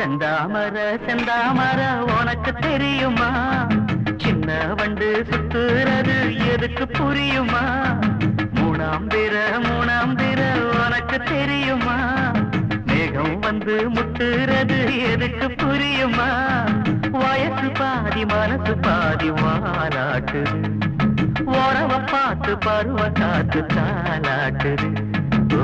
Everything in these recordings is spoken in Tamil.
செந்தாமர செந்தாமர உனக்கு தெரியுமா? சின்ன வண்டு சுத்துறது எதுக்கு புரியுமா? மூணாம் திர மூணாம் திர உனக்கு தெரியுமா? மேகம் வந்து முட்டுறது எதுக்கு புரியுமா? வயசு பாதி மனசு பாதி வாலாட்டு. உறவ பார்த்து பருவ காத்து தாலாட்டு. ஓ,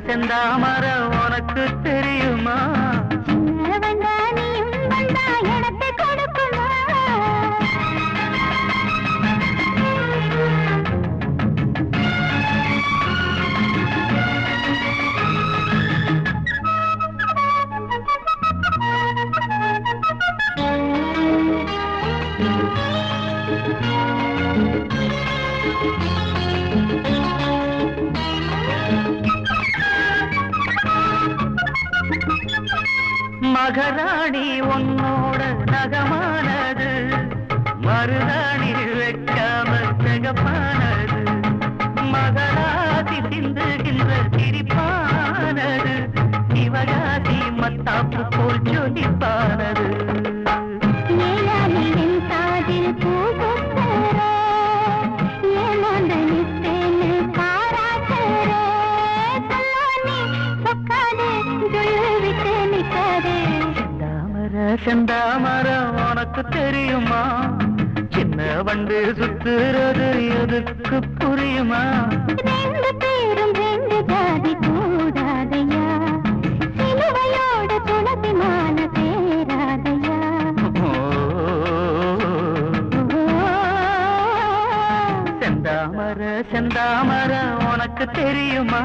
செந்தாமர உனக்கு தெரியுமா Thank you. மகராணி உன்னோட நகமானது. மருதாணி வைக்காம சிகப்பானது. மகராசி சிந்துகின்ற திரிப்பானது. சிவகாசி மத்தாப்பு போல் ஜொலிப்பானது. செந்தாமர செந்தாமர உனக்கு தெரியுமா? சின்ன வண்டு சுத்துறது எதுக்கு புரியுமா? ரெண்டு பேரும் ரெண்டு ஜாதி கூடாதையா? சிலுவையோட துளசி மாலை சேராதையா செந்தாமர செந்தாமர உனக்கு தெரியுமா?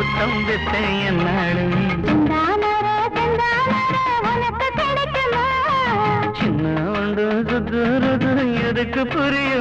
முத்தம் வெத்த உனக்கு கிடைக்குமா? சின்ன ஒன்று எதுக்கு புரியுமா?